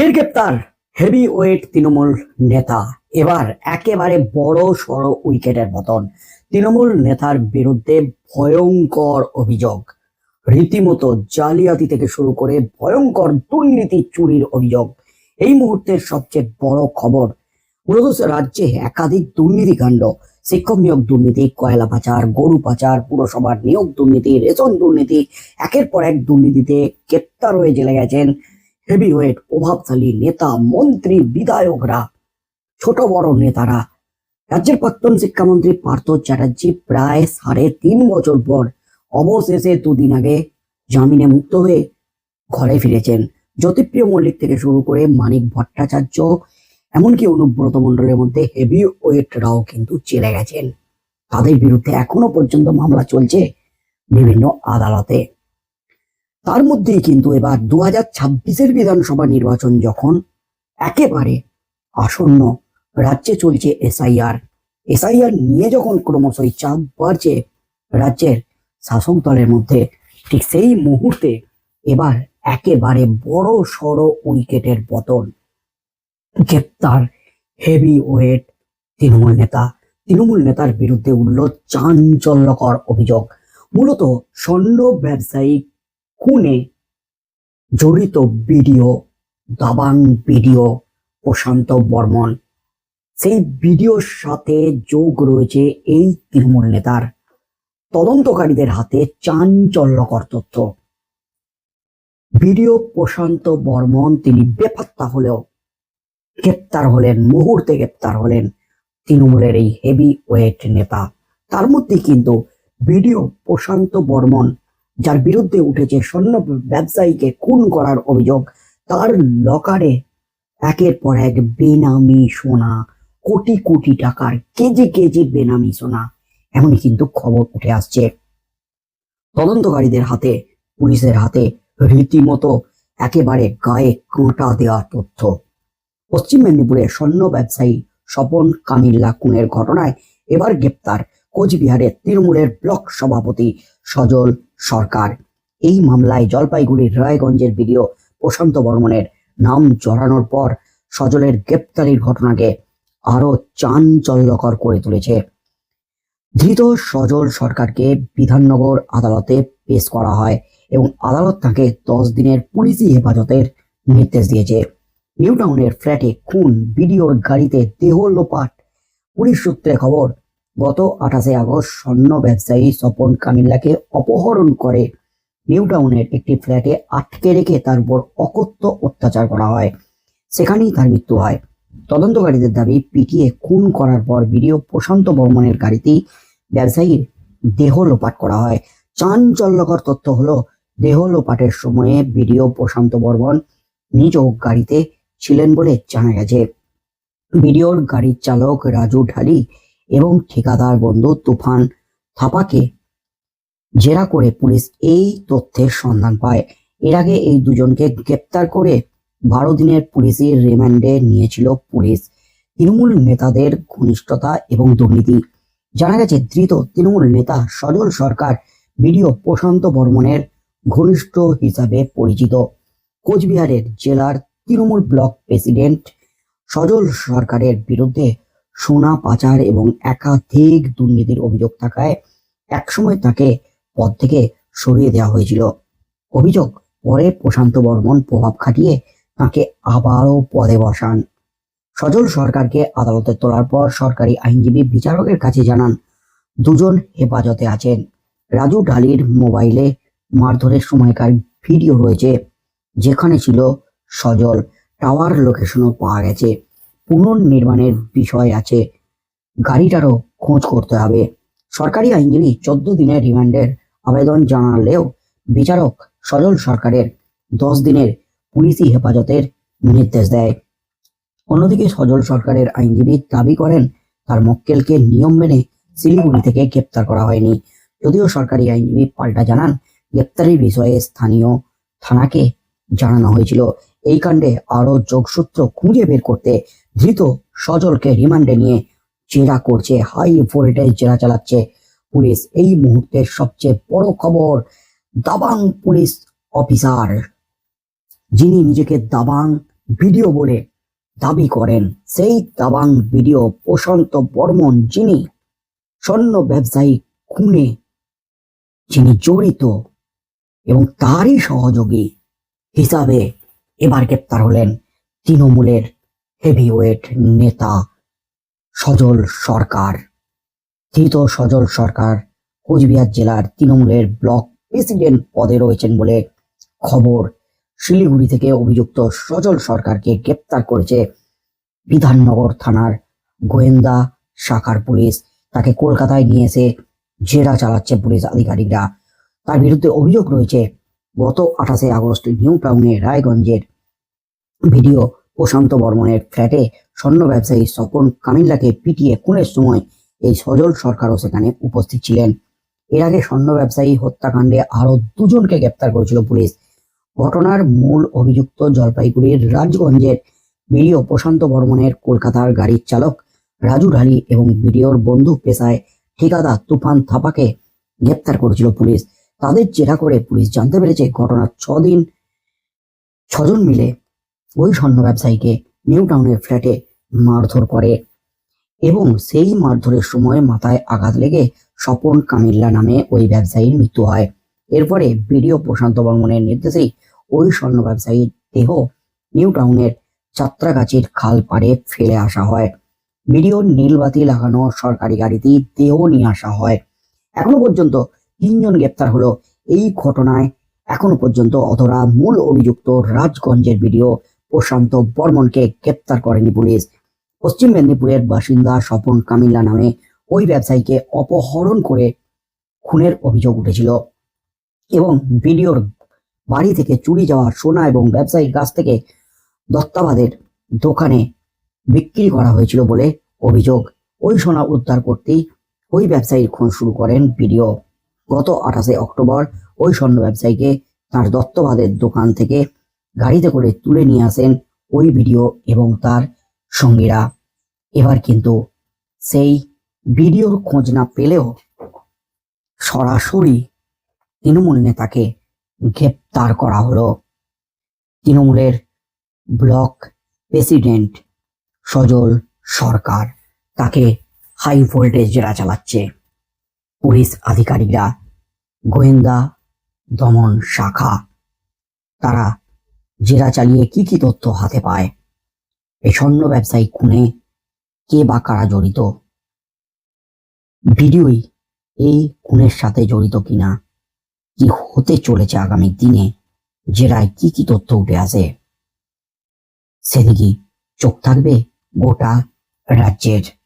ফের গ্রেপ্তার। Heavy weight Trinamool নেতা। এবার একেবারে বড় সড় উইকেটের পতন তৃণমূল নেতার বিরুদ্ধে ভয়ঙ্কর অভিযোগ। রীতিমতো জালিয়াতি থেকে শুরু করে ভয়ঙ্কর দুর্নীতি চুরির অভিযোগ। এই মুহূর্তের সবচেয়ে বড় খবর, মূলত রাজ্যে একাধিক দুর্নীতি কাণ্ড। শিক্ষক নিয়োগ দুর্নীতি, কয়লা পাচার, গরু পাচার, পুরসভার নিয়োগ দুর্নীতি, রেশন দুর্নীতি। একের পর এক দুর্নীতিতে গ্রেপ্তার হয়ে জেলে গেছেন হেভিওয়েট প্রভাবশালী নেতা, মন্ত্রী, বিধায়করা, ছোট বড় নেতারা। রাজ্যের প্রাক্তন শিক্ষামন্ত্রী পার্থ চ্যাটার্জি প্রায় সাড়ে তিন বছর পর অবশেষে দুদিন আগে জামিনে মুক্ত হয়ে ঘরে ফিরেছেন। জ্যোতিপ্রিয় মল্লিক থেকে শুরু করে মানিক ভট্টাচার্য, এমনকি অনুব্রত মণ্ডলের মধ্যে হেভি ওয়েটরাও কিন্তু চেলে গেছেন। তাদের বিরুদ্ধে এখনও পর্যন্ত মামলা চলছে বিভিন্ন আদালতে। তার মধ্যেই কিন্তু এবার দু হাজার ছাব্বিশের বিধানসভা নির্বাচন যখন একেবারে আসন্ন রাজ্যে চলছে এসআইআর এসআইআর নিয়ে যখন ক্রমশই চাপ বাড়ছে রাজ্যের শাসক দলের মধ্যে, ঠিক সেই মুহূর্তে এবার একেবারে বড় সড় উইকেটের পতন। গ্রেপ্তার হেভি ওয়েট তৃণমূল নেতা, তৃণমূল নেতার বিরুদ্ধে উঠল চাঞ্চল্যকর অভিযোগ। মূলত স্বর্ণ ব্যবসায়ী খুনে জড়িত বিডিও, দাবাং বিডিও, প্রশান্ত বর্মন, সেই ভিডিওর সাথে যোগ রয়েছে এই তৃণমূল নেতার। তদন্তকারীদের হাতে চাঞ্চল্যকর তথ্য। ভিডিও প্রশান্ত বর্মন তিনি বেপাত্তা হলেও গ্রেপ্তার হলেন, মুহূর্তে গ্রেপ্তার হলেন তৃণমূলের এই হেভি ওয়েট নেতা। তার মধ্যে কিন্তু ভিডিও প্রশান্ত বর্মন যার বিরুদ্ধে উঠেছে স্বর্ণ ব্যবসায়ীকে খুন করার অভিযোগ, তার লকারে একের পর এক বেনামি সোনা, কোটি কোটি টাকার কেজি কেজি বেনামি সোনা। এমনই কিন্তু খবর উঠে আসছে। তদন্তকারীদের হাতে, পুলিশের হাতে রীতিমতো একেবারে গায়ে কাঁটা দেওয়া তথ্য। পশ্চিম মেদিনীপুরে স্বর্ণ ব্যবসায়ী স্বপন কামিল্লা খুনের ঘটনায় এবার গ্রেপ্তার কোচবিহারের তৃণমূলের ব্লক সভাপতি সজল সরকার। এই মামলায় জলপাইগুড়ির রায়গঞ্জের ভিডিও প্রশান্ত বর্মনের নাম জড়ানোর পর সজলের গ্রেপ্তারির ঘটনাকে আরও চাঞ্চল্যকর করে তুলেছে। ধৃত সজল সরকারকে বিধাননগর আদালতে পেশ করা হয় এবং আদালত তাকে দশ দিনের পুলিশি হেফাজতের নির্দেশ দিয়েছে। নিউটাউনের ফ্ল্যাটে খুন ভিডিওর গাড়িতে দেহ লোপাট। পুলিশ সূত্রে খবর গত আঠাশে আগস্ট স্বর্ণ ব্যবসায়ী স্বপন কামিল্লাকে অপহরণ করে নিউ টাউনের একটি ফ্ল্যাটে আটকে রেখে তার উপর অকথ্য অত্যাচার করা হয়। সেখানেই তার মৃত্যু হয়। তদন্তকারীদের দাবি, পিটিয়ে খুন করার পর ভিডিও প্রশান্ত বর্মনের গাড়িতেই ব্যবসায়ীর দেহ লোপাট করা হয়। চাঞ্চল্যকর তথ্য হলো, দেহ লোপাটের সময়ে ভিডিও প্রশান্ত বর্মন নিজ গাড়িতে ছিলেন বলে জানা গেছে। ভিডিওর গাড়ির চালক রাজু ঢালি এবং ঠিকাদার বন্ধু তুফান থাপাকে জেরা করে পুলিশ এই তথ্যের সন্ধান পায়। এর আগে এই দুজনকে গ্রেপ্তার করে বারো দিনের পুলিশি রিমান্ডে নিয়েছিল পুলিশ। তৃণমূল নেতাদের ঘনিষ্ঠতা এবং দুর্নীতি। জানা গেছে, ধৃত তৃণমূল নেতা সজল সরকার বিডিও প্রশান্ত বর্মনের ঘনিষ্ঠ হিসাবে পরিচিত। কোচবিহারের জেলার তৃণমূল ব্লক প্রেসিডেন্ট সজল সরকারের বিরুদ্ধে সোনা, পাচার এবং একাধিক দুর্নীতির অভিযোগ থাকায় একসময় তাকে পদ থেকে সরিয়ে দেওয়া হয়েছিল। অভিযোগ পরে প্রশান্ত বর্মন প্রভাব খাটিয়ে তাকে আবারও পদে বসান। সজল সরকারকে আদালতে তোলার পর সরকারি আইনজীবী বিচারকের কাছে জানান, দুজন হেফাজতে আছেন। রাজু ডালির মোবাইলে মারধরের সময়কার ভিডিও রয়েছে। যেখানে ছিল সজল, টাওয়ার লোকেশনও পাওয়া গেছে। পুনর্নির্মাণের বিষয় আছে। গাড়িটারও খোঁজ করতে হবে। সরকারি আইনজীবী চোদ্দ দিনের রিমান্ডের আবেদন জানালেও বিচারক সজল সরকারের দশ দিনের পুলিশি হেফাজতের নির্দেশ দেয়। অন্যদিকে সজল সরকারের আইনজীবী দাবি করেন, তার মক্কেলকে নিয়ম মেনে শিলিগুড়ি থেকে গ্রেপ্তার করা হয়নি। যদিও সরকারি আইনজীবী পাল্টা জানান, গ্রেপ্তারির বিষয়ে স্থানীয় থানাকে জানানো হয়েছিল। এই কাণ্ডে আরও যোগসূত্র খুঁজে বের করতে ধৃত সজলকে রিমান্ডে নিয়ে জেরা করছে, হাই ভোল্টেজ জেরা চালাচ্ছে পুলিশ। এই মুহূর্তের সবচেয়ে বড় খবর, দাবাং পুলিশ অফিসার, যিনি নিজেকে দাবাং ভিডিও বলে দাবি করেন। সেই দাবাং ভিডিও প্রশান্ত বর্মন, যিনি স্বর্ণ ব্যবসায়ী খুনে, যিনি জড়িত এবং তারই সহযোগী। হিসাবে এবার গ্রেপ্তার হলেন তৃণমূলের হেভিওয়েট নেতা সজল সরকার। ধৃত সজল সরকার কোচবিহার জেলার তৃণমূলের ব্লক প্রেসিডেন্ট পদে রয়েছেন বলে খবর। শিলিগুড়ি থেকে অভিযুক্ত সজল সরকারকে গ্রেপ্তার করেছে বিধাননগর থানার গোয়েন্দা শাখার পুলিশ। তাকে কলকাতায় নিয়ে এসে জেরা চালাচ্ছে পুলিশ আধিকারিকরা। তার বিরুদ্ধে অভিযোগ রয়েছে গত আঠাশে আগস্ট নিউ টাউনে রায়গঞ্জের ভিডিও প্রশান্ত বর্মনের ফ্ল্যাটে স্বর্ণ ব্যবসায়ী স্বপন কামিল্লাকে পিটিয়ে খুনের সময় এই সজল সরকারও সেখানে উপস্থিত ছিলেন। এর আগে স্বর্ণ ব্যবসায়ী হত্যাকাণ্ডে আরও দুজনকে গ্রেপ্তার করেছিল পুলিশ। ঘটনার মূল অভিযুক্ত জলপাইগুড়ির রাজগঞ্জের বিডিও প্রশান্ত বর্মনের কলকাতার গাড়ির চালক রাজু ঢালি এবং বিডিওর বন্ধু পেশায় ঠিকাদার তুফান থাপাকে গ্রেপ্তার করেছিল পুলিশ। তাদের জেরা করে পুলিশ জানতে পেরেছে ঘটনার ছদিন ছজন মিলে ওই স্বর্ণ ব্যবসায়ীকে নিউ টাউনের ফ্ল্যাটে মারধর করে। এবং সেই মারধরের সময় মাথায় আঘাত লেগে স্বপন কামিল্লা নামে ওই ব্যবসায়ীর মৃত্যু হয়। এরপরে বিডিও প্রশান্ত বর্মনের নির্দেশেই ওই স্বর্ণ ব্যবসায়ীর দেহ নিউ টাউনের যাত্রাগাছির খাল পাড়ে ফেলে আসা হয়। বিডিওর নীলবাতি লাগানো সরকারি গাড়িতেই দেহ নিয়ে আসা হয়। এখনও পর্যন্ত তিনজন গ্রেপ্তার হলো এই ঘটনায়। এখনও পর্যন্ত অধরা মূল অভিযুক্ত রাজগঞ্জের ভিডিও প্রশান্ত বর্মনকে গ্রেপ্তার করেনি পুলিশ। পশ্চিম মেদিনীপুরের বাসিন্দা স্বপন কামিল্লা নামে ওই ব্যবসায়ীকে অপহরণ করে খুনের অভিযোগ উঠেছিল এবং ভিডিওর বাড়ি থেকে চুরি যাওয়া সোনা এবং ব্যবসায়ীর কাছ থেকে দত্তাবাদের দোকানে বিক্রি করা হয়েছিল বলে অভিযোগ। ওই সোনা উদ্ধার করতেই ওই ব্যবসায়ীর খুন শুরু করেন ভিডিও গত আঠাশে অক্টোবর ওই স্বর্ণ ব্যবসায়ীকে তার দত্তবাদের দোকান থেকে গাড়িতে করে তুলে নিয়ে আসেন ওই ভিডিও এবং তার সঙ্গীরা। এবার কিন্তু সেই ভিডিওর খোঁজ না পেলেও সরাসরি তৃণমূল নেতাকে গ্রেপ্তার করা হলো। তৃণমূলের ব্লক প্রেসিডেন্ট সজল সরকার তাকে হাই ভোল্টেজ জেরা চালাচ্ছে। পুলিশ আধিকারিকরা গোয়েন্দা দমন শাখা। তারা জেরা চালিয়ে কি কি তথ্য হাতে পায়? এই স্বর্ণ ব্যবসায়ী খুনে কে বা কারা জড়িত? ভিডিওই এই খুনের সাথে জড়িত কিনা? কি হতে চলেছে আগামী দিনে? জেরায় কি কি তথ্য উঠে আসে? সেদিকে চোখ থাকবে গোটা রাজ্যের